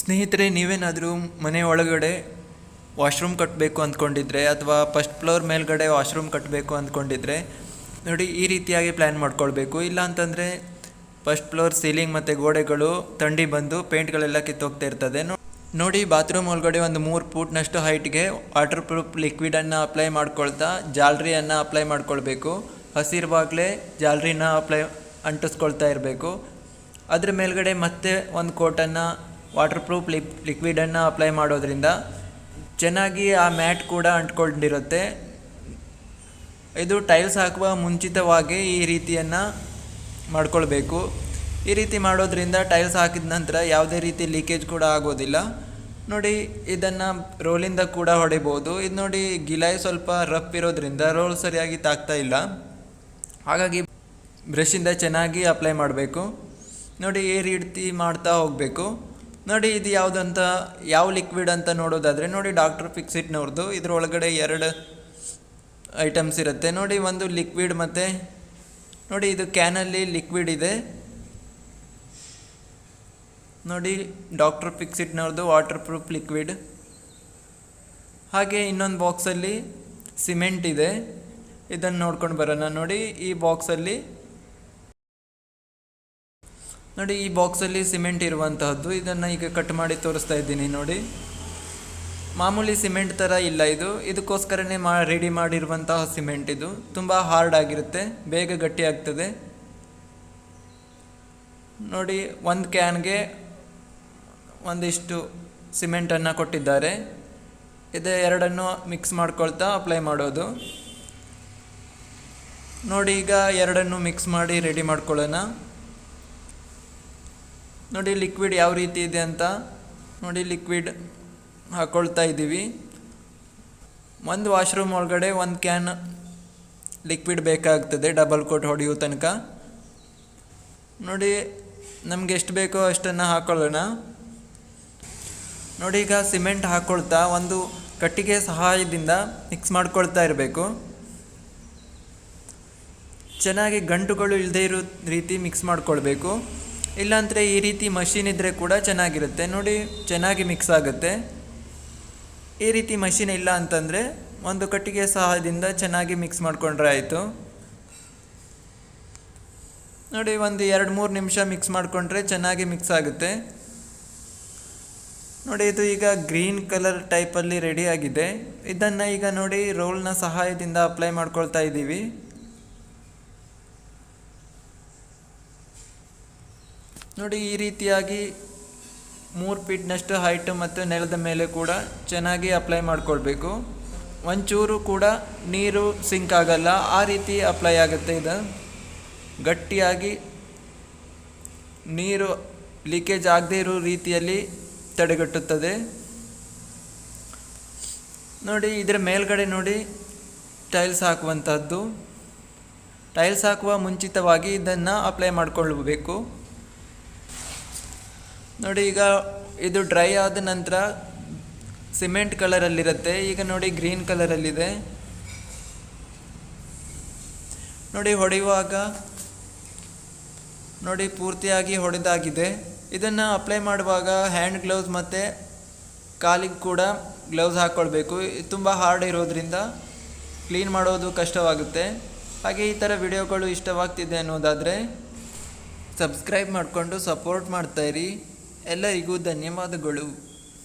ಸ್ನೇಹಿತರೆ, ನೀವೇನಾದರೂ ಮನೆ ಒಳಗಡೆ ವಾಶ್ರೂಮ್ ಕಟ್ಟಬೇಕು ಅಂದ್ಕೊಂಡಿದ್ರೆ ಅಥವಾ ಫಸ್ಟ್ ಫ್ಲೋರ್ ಮೇಲ್ಗಡೆ ವಾಶ್ರೂಮ್ ಕಟ್ಟಬೇಕು ಅಂದ್ಕೊಂಡಿದ್ರೆ, ನೋಡಿ ಈ ರೀತಿಯಾಗಿ ಪ್ಲ್ಯಾನ್ ಮಾಡ್ಕೊಳ್ಬೇಕು. ಇಲ್ಲ ಅಂತಂದರೆ ಫಸ್ಟ್ ಫ್ಲೋರ್ ಸೀಲಿಂಗ್ ಮತ್ತು ಗೋಡೆಗಳು ಥಂಡಿ ಬಂದು ಪೇಂಟ್ಗಳೆಲ್ಲ ಕಿತ್ತೋಗ್ತಾ ಇರ್ತದೆ. ನೋಡಿ ಬಾತ್ರೂಮ್ ಒಳಗಡೆ ಒಂದು ಮೂರು ಫೂಟ್ನಷ್ಟು ಹೈಟ್ಗೆ ವಾಟರ್ ಪ್ರೂಫ್ ಲಿಕ್ವಿಡನ್ನು ಅಪ್ಲೈ ಮಾಡ್ಕೊಳ್ತಾ ಜಾಲ್ರಿಯನ್ನು ಅಪ್ಲೈ ಮಾಡ್ಕೊಳ್ಬೇಕು. ಹಸಿರುವಾಗಲೇ ಜಾಲ್ರಿನ ಅಪ್ಲೈ ಅಂಟಿಸ್ಕೊಳ್ತಾ ಇರಬೇಕು. ಅದ್ರ ಮೇಲ್ಗಡೆ ಮತ್ತೆ ಒಂದು ಕೋಟನ್ನು ವಾಟರ್ ಪ್ರೂಫ್ ಲಿಪ್ ಲಿಕ್ವಿಡನ್ನು ಅಪ್ಲೈ ಮಾಡೋದ್ರಿಂದ ಚೆನ್ನಾಗಿ ಆ ಮ್ಯಾಟ್ ಕೂಡ ಅಂಟ್ಕೊಂಡಿರುತ್ತೆ. ಇದು ಟೈಲ್ಸ್ ಹಾಕುವ ಮುಂಚಿತವಾಗಿ ಈ ರೀತಿಯನ್ನು ಮಾಡ್ಕೊಳ್ಬೇಕು. ಈ ರೀತಿ ಮಾಡೋದ್ರಿಂದ ಟೈಲ್ಸ್ ಹಾಕಿದ ನಂತರ ಯಾವುದೇ ರೀತಿ ಲೀಕೇಜ್ ಕೂಡ ಆಗೋದಿಲ್ಲ. ನೋಡಿ, ಇದನ್ನು ರೋಲಿಂದ ಕೂಡ ಹೊಡಿಬೋದು. ಇದು ನೋಡಿ ಗಿಲಾಯಿ ಸ್ವಲ್ಪ ರಫ್ ಇರೋದ್ರಿಂದ ರೋಲ್ ಸರಿಯಾಗಿ ತಾಗ್ತಾ ಇಲ್ಲ. ಹಾಗಾಗಿ ಬ್ರಷಿಂದ ಚೆನ್ನಾಗಿ ಅಪ್ಲೈ ಮಾಡಬೇಕು. ನೋಡಿ, ಈ ರೀತಿ ಮಾಡ್ತಾ ಹೋಗಬೇಕು. ನೋಡಿ, ಇದು ಯಾವುದಂತ, ಯಾವ ಲಿಕ್ವಿಡ್ ಅಂತ ನೋಡೋದಾದರೆ, ನೋಡಿ ಡಾಕ್ಟರ್ ಫಿಕ್ಸಿಟ್ನವ್ರದ್ದು ಇದರೊಳಗಡೆ ಎರಡು ಐಟಮ್ಸ್ ಇರುತ್ತೆ. ನೋಡಿ, ಒಂದು ಲಿಕ್ವಿಡ್ ಮತ್ತು, ನೋಡಿ, ಇದು ಕ್ಯಾನಲ್ಲಿ ಲಿಕ್ವಿಡ್ ಇದೆ. ನೋಡಿ ಡಾಕ್ಟರ್ ಫಿಕ್ಸಿಟ್ನವ್ರದ್ದು ವಾಟರ್ ಪ್ರೂಫ್ ಲಿಕ್ವಿಡ್ ಹಾಗೆ ಇನ್ನೊಂದು ಬಾಕ್ಸಲ್ಲಿ ಸಿಮೆಂಟ್ ಇದೆ. ಇದನ್ನು ನೋಡ್ಕೊಂಡು ಬರೋಣ. ನೋಡಿ, ಈ ಬಾಕ್ಸಲ್ಲಿ ನೋಡಿ, ಈ ಬಾಕ್ಸಲ್ಲಿ ಸಿಮೆಂಟ್ ಇರುವಂತಹದ್ದು. ಇದನ್ನು ಈಗ ಕಟ್ ಮಾಡಿ ತೋರಿಸ್ತಾ ಇದ್ದೀನಿ ನೋಡಿ. ಮಾಮೂಲಿ ಸಿಮೆಂಟ್ ಥರ ಇಲ್ಲ ಇದು. ಇದಕ್ಕೋಸ್ಕರನೇ ಮಾ, ರೆಡಿ ಮಾಡಿರುವಂತಹ ಸಿಮೆಂಟ್ ಇದು. ತುಂಬ ಹಾರ್ಡ್ ಆಗಿರುತ್ತೆ. ಬೇಗ ಗಟ್ಟಿ ಆಗ್ತದೆ. ನೋಡಿ, ಒಂದು ಕ್ಯಾನ್ಗೆ ಒಂದಿಷ್ಟು ಸಿಮೆಂಟನ್ನು ಕೊಟ್ಟಿದ್ದಾರೆ. ಇದು ಎರಡನ್ನು ಮಿಕ್ಸ್ ಮಾಡ್ಕೊಳ್ತಾ ಅಪ್ಲೈ ಮಾಡೋದು. ನೋಡಿ, ಈಗ ಎರಡನ್ನು ಮಿಕ್ಸ್ ಮಾಡಿ ರೆಡಿ ಮಾಡ್ಕೊಳ್ಳೋಣ. ನೋಡಿ ಲಿಕ್ವಿಡ್ ಯಾವ ರೀತಿ ಇದೆ ಅಂತ ನೋಡಿ ಲಿಕ್ವಿಡ್ ಹಾಕ್ಕೊಳ್ತಾ ಇದ್ದೀವಿ. ಒಂದು ವಾಶ್ರೂಮ್ ಒಳಗಡೆ ಒಂದು ಕ್ಯಾನ್ ಲಿಕ್ವಿಡ್ ಬೇಕಾಗ್ತದೆ ಡಬಲ್ ಕೋಟ್ ಹೊಡೆಯೋ ತನಕ. ನೋಡಿ, ನಮ್ಗೆ ಎಷ್ಟು ಬೇಕೋ ಅಷ್ಟನ್ನು ಹಾಕೊಳ್ಳೋಣ. ನೋಡಿ, ಈಗ ಸಿಮೆಂಟ್ ಹಾಕ್ಕೊಳ್ತಾ ಒಂದು ಕಟ್ಟಿಗೆ ಸಹಾಯದಿಂದ ಮಿಕ್ಸ್ ಮಾಡ್ಕೊಳ್ತಾ ಇರಬೇಕು. ಚೆನ್ನಾಗಿ ಗಂಟುಗಳು ಇಲ್ಲದೆ ಇರೋ ರೀತಿ ಮಿಕ್ಸ್ ಮಾಡ್ಕೊಳ್ಬೇಕು. ಇಲ್ಲಾಂದರೆ ಈ ರೀತಿ ಮಷಿನ್ ಇದ್ದರೆ ಕೂಡ ಚೆನ್ನಾಗಿರುತ್ತೆ. ನೋಡಿ, ಚೆನ್ನಾಗಿ ಮಿಕ್ಸ್ ಆಗುತ್ತೆ. ಈ ರೀತಿ ಮಷಿನ್ ಇಲ್ಲ ಅಂತಂದರೆ ಒಂದು ಕಟ್ಟಿಗೆ ಸಹಾಯದಿಂದ ಚೆನ್ನಾಗಿ ಮಿಕ್ಸ್ ಮಾಡಿಕೊಂಡ್ರೆ ಆಯಿತು. ನೋಡಿ, ಒಂದು ಎರಡು ಮೂರು ನಿಮಿಷ ಮಿಕ್ಸ್ ಮಾಡಿಕೊಂಡ್ರೆ ಚೆನ್ನಾಗಿ ಮಿಕ್ಸ್ ಆಗುತ್ತೆ. ನೋಡಿ, ಇದು ಈಗ ಗ್ರೀನ್ ಕಲರ್ ಟೈಪಲ್ಲಿ ಆಗಿದೆ. ಇದನ್ನು ಈಗ ನೋಡಿ ರೋಲ್ನ ಸಹಾಯದಿಂದ ಅಪ್ಲೈ ಮಾಡ್ಕೊಳ್ತಾ ಇದ್ದೀವಿ. ನೋಡಿ, ಈ ರೀತಿಯಾಗಿ ಮೂರು ಫೀಟ್ನಷ್ಟು ಹೈಟ್ ಮತ್ತು ನೆಲದ ಮೇಲೆ ಕೂಡ ಚೆನ್ನಾಗಿ ಅಪ್ಲೈ ಮಾಡಿಕೊಳ್ಬೇಕು. ಒಂಚೂರು ಕೂಡ ನೀರು ಸಿಂಕ್ ಆಗಲ್ಲ, ಆ ರೀತಿ ಅಪ್ಲೈ ಆಗುತ್ತೆ ಇದು. ಗಟ್ಟಿಯಾಗಿ ನೀರು ಲೀಕೇಜ್ ಆಗದೇ ಇರೋ ರೀತಿಯಲ್ಲಿ ತಡೆಗಟ್ಟುತ್ತದೆ. ನೋಡಿ, ಇದರ ಮೇಲ್ಗಡೆ ನೋಡಿ ಟೈಲ್ಸ್ ಹಾಕುವಂಥದ್ದು ಟೈಲ್ಸ್ ಹಾಕುವ ಮುಂಚಿತವಾಗಿ ಇದನ್ನು ಅಪ್ಲೈ ಮಾಡ್ಕೊಳ್ಬೇಕು. ನೋಡಿ, ಈಗ ಇದು ಡ್ರೈ ಆದ ನಂತರ ಸಿಮೆಂಟ್ ಕಲರಲ್ಲಿರುತ್ತೆ ಈಗ ನೋಡಿ ಗ್ರೀನ್ ಕಲರಲ್ಲಿದೆ ನೋಡಿ, ಹೊಡೆಯುವಾಗ ನೋಡಿ, ಪೂರ್ತಿಯಾಗಿ ಹೊಡೆದಾಗಿದೆ. ಇದನ್ನು ಅಪ್ಲೈ ಮಾಡುವಾಗ ಹ್ಯಾಂಡ್ ಗ್ಲೌಸ್ ಮತ್ತು ಕಾಲಿಗೆ ಕೂಡ ಗ್ಲೌಸ್ ಹಾಕ್ಕೊಳ್ಬೇಕು ತುಂಬ ಹಾರ್ಡ್ ಇರೋದ್ರಿಂದ ಕ್ಲೀನ್ ಮಾಡೋದು ಕಷ್ಟವಾಗುತ್ತೆ. ಹಾಗೆ ಈ ಥರ ವಿಡಿಯೋಗಳು ಇಷ್ಟವಾಗ್ತಿದೆ ಅನ್ನೋದಾದರೆ ಸಬ್ಸ್ಕ್ರೈಬ್ ಮಾಡಿಕೊಂಡು ಸಪೋರ್ಟ್ ಮಾಡ್ತಾಯಿರಿ ಎಲ್ಲರಿಗೂ ಧನ್ಯವಾದಗಳು.